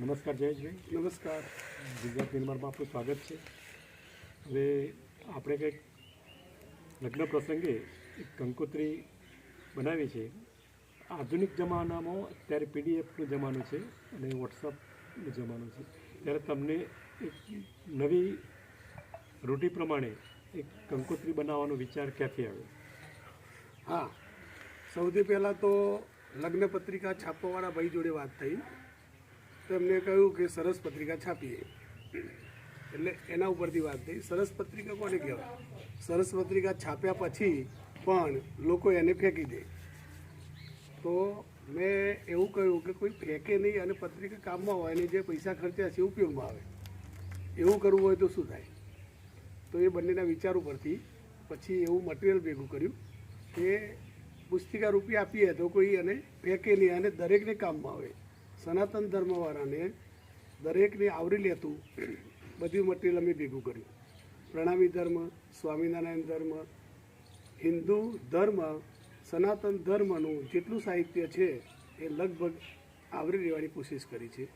નમસ્કાર જયેશભાઈ નમસ્કાર. ગુજરાત નિર્માણમાં આપનું સ્વાગત છે. હવે આપણે કંઈક લગ્ન પ્રસંગે એક કંકોત્રી બનાવી છે. આધુનિક જમાનામાં અત્યારે પીડીએફનો જમાનો છે અને વોટ્સઅપનો જમાનો છે. ત્યારે તમને એક નવી રૂઢિ પ્રમાણે એક કંકોત્રી બનાવવાનો વિચાર ક્યાંથી આવ્યો? હા. સૌથી પહેલાં તો લગ્ન પત્રિકા છાપવાવાળા ભાઈ જોડે વાત થઈ. તો એમને કહ્યું કે સરસ પત્રિકા છાપીએ. એટલે એના ઉપરથી વાત થઈ. સરસ પત્રિકા કોને કહેવાય? સરસ પત્રિકા છાપ્યા પછી પણ લોકો એને ફેંકી દે. તો મેં એવું કહ્યું કે કોઈ ફેંકે નહીં અને પત્રિકા કામમાં હોય અને જે પૈસા ખર્ચ્યા છે ઉપયોગમાં આવે. એવું કરવું હોય તો શું થાય? તો એ બંનેના વિચાર ઉપરથી પછી એવું મટીરિયલ ભેગું કર્યું કે પુસ્તિકા રૂપિયા આપીએ તો કોઈ એને ફેંકે નહીં અને દરેકને કામમાં આવે. સનાતન ધર્મવાળાને દરેકને આવરી લેતું બધું મટીરિયલ અમે ભેગું કર્યું. પ્રણામી ધર્મ, સ્વામિનારાયણ ધર્મ, હિન્દુ ધર્મ, સનાતન ધર્મનું જેટલું સાહિત્ય છે એ લગભગ આવરી લેવાની કોશિશ કરી છે.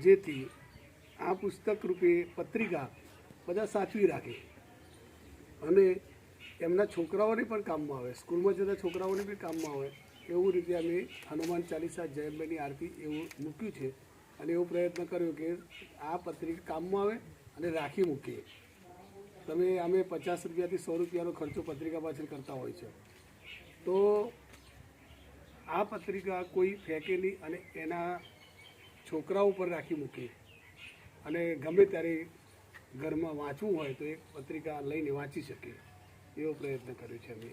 જેથી આ પુસ્તક રૂપે પત્રિકા બધા સાચવી રાખે. અને એમના છોકરાઓને પણ કામમાં આવે. સ્કૂલમાં જતા છોકરાઓને બી કામમાં આવે. એવું રીતે અમે હનુમાન ચાલીસા જયંબેની આરતી એવું મૂક્યું છે અને એવો પ્રયત્ન કર્યો કે આ પત્રિકા કામમાં આવે અને રાખી મૂકીએ. તમે અમે પચાસ રૂપિયાથી સો રૂપિયાનો ખર્ચો પત્રિકા પાછળ કરતા હોય છે. તો આ પત્રિકા કોઈ ફેંકે નહીં અને એના છોકરાઓ પર રાખી મૂકીએ અને ગમે ત્યારે ઘરમાં વાંચવું હોય તો એ પત્રિકા લઈને વાંચી શકે. એવો પ્રયત્ન કર્યો છે અમે.